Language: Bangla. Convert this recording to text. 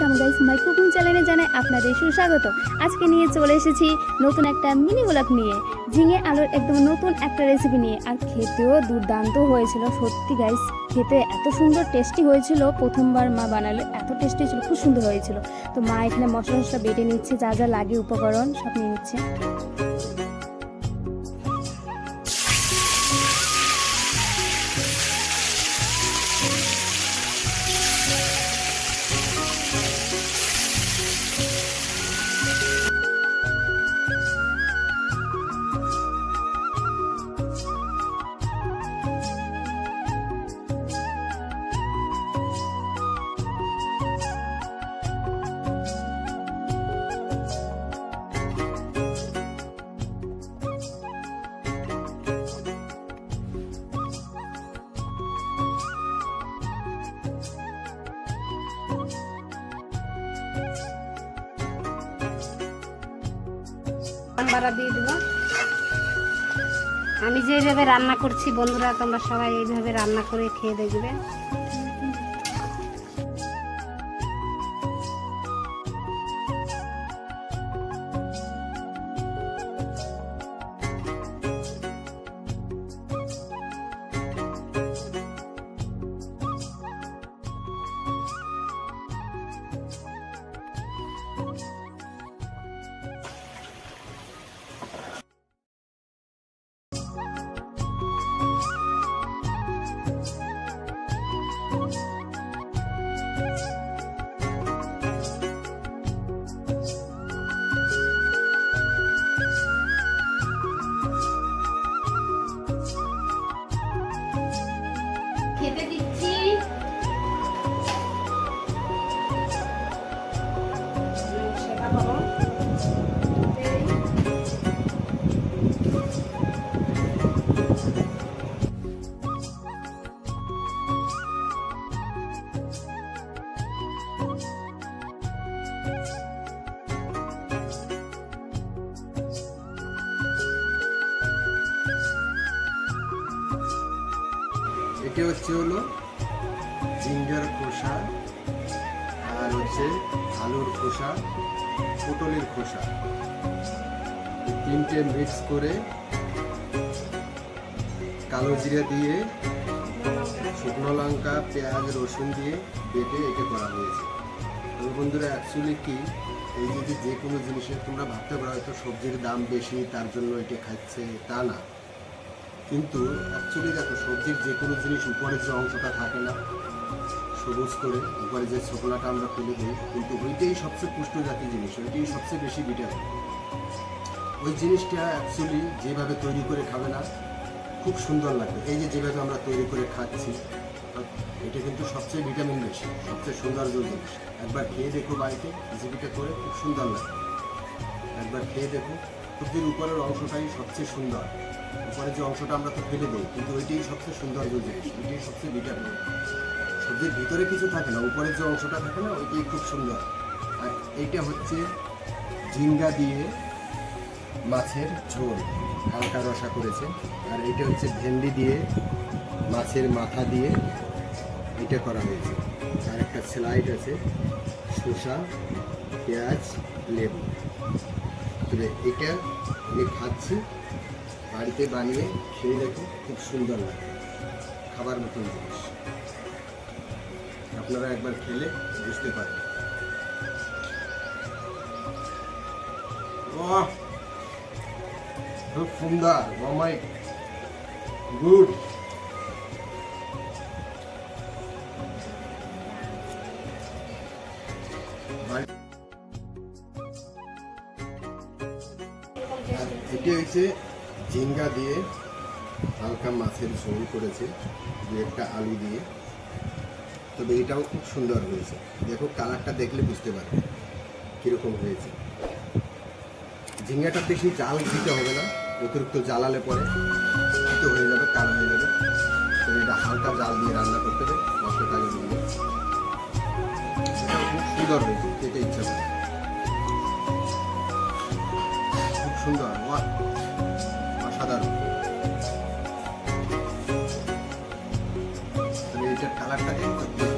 ওয়েলকাম গাইস মাই কুকিং চ্যানেলে জানাই আপনাদের সুস্বাগত। আজকে নিয়ে চলে এসেছি নতুন একটা মিনি ব্লগ নিয়ে। ঝিঙে আলুর একদম নতুন একটা রেসিপি নিয়ে। আর খেতেও দুর্দান্ত হয়েছিল, সত্যি গাইস, খেতে এত সুন্দর টেস্টি হয়েছিল। প্রথমবার মা বানালে, এত টেস্টি ছিল, খুব সুন্দর হয়েছিল। তো মা এখানে মশলা মশলা বেটে নিচ্ছে, যা যা লাগে উপকরণ সব নিয়ে নিচ্ছে। বাড়া দিয়ে দেবো। আমি যেভাবে রান্না করছি, বন্ধুরা, তোমরা সবাই এইভাবে রান্না করে খেয়ে দেখবে। খেতে দিচ্ছি। এটি হচ্ছে হলো জিঞ্জার খোসা আর হচ্ছে আলুর খোসা, পটলের খোসা। তিনটে মিক্স করে কালো জিরা দিয়ে, শুকনো লঙ্কা, পেঁয়াজ, রসুন দিয়ে বেটে একে করা হয়েছে। তবে বন্ধুরা অ্যাকচুয়ালি কি, এই যদি যে কোনো জিনিসের তোমরা ভাবতে পারো হয়তো সবজির দাম বেশি, তার জন্য এটা খাচ্ছে তা না। কিন্তু অ্যাকচুয়ালি দেখো, সবজির যে কোনো জিনিস উপরের যে অংশটা থাকে না, সবুজ করে উপরে যে ছোকলাটা আমরা ফেলে দিই, কিন্তু ওইটাই সবচেয়ে পুষ্টজাতি জিনিস, ওইটাই সবচেয়ে বেশি ভিটামিন ওই জিনিসটা অ্যাকচুয়ালি যেভাবে তৈরি করে খাবে না, খুব সুন্দর লাগবে। এই যে যেভাবে আমরা তৈরি করে খাচ্ছি, এটা কিন্তু সবচেয়ে ভিটামিন বেশি, সবচেয়ে সুন্দর জিনিস। একবার খেয়ে দেখো বাড়িতে রেসিপিটা করে, খুব সুন্দর লাগে একবার খেয়ে দেখো। সবজির উপরের অংশটাই সবচেয়ে সুন্দর। উপরে যে অংশটা আমরা তো ফেলে দিই, কিন্তু ওইটাই সবচেয়ে সৌন্দর্য জিনিস ওইটাই সবচেয়ে ভিটামিন সবজির ভিতরে কিছু থাকে না, উপরের যে অংশটা থাকে না, ওইটাই খুব সুন্দর। আর এইটা হচ্ছে ঝিঙ্গা দিয়ে মাছের ঝোল, হালকা রসা করেছে। আর এটা হচ্ছে ভেন্ডি দিয়ে মাছের মাথা দিয়ে এটা করা হয়েছে। আর একটা স্লাইড আছে, শসা, পেঁয়াজ, লেবু। তবে এটা আমি খাচ্ছি। বাড়িতে বানিয়ে খেয়ে দেখো, খুব সুন্দর লাগে। খাবার মতন জিনিস। আপনারা একবার খেলে বুঝতে পারবেন। খুব সুন্দর। গুড। এটি হচ্ছে ঝিঙ্গা দিয়ে হালকা মাছের ঝোল করেছে, দু একটা আলু দিয়ে। তবে এটাও খুব সুন্দর হয়েছে। দেখো, কালারটা দেখলে বুঝতে পারবে কীরকম হয়েছে। ঝিঙ্গাটা বেশি জাল দিতে হবে না, অতিরিক্ত জ্বালালে পরে তিতো হয়ে যাবে, কালো হয়ে যাবে। তো এটা হালকা জাল দিয়ে রান্না করতে হবে মশলাটাকে দিয়ে খুব সুন্দর হয়েছে। অসাধারণ। এইটার কালারটা দেখো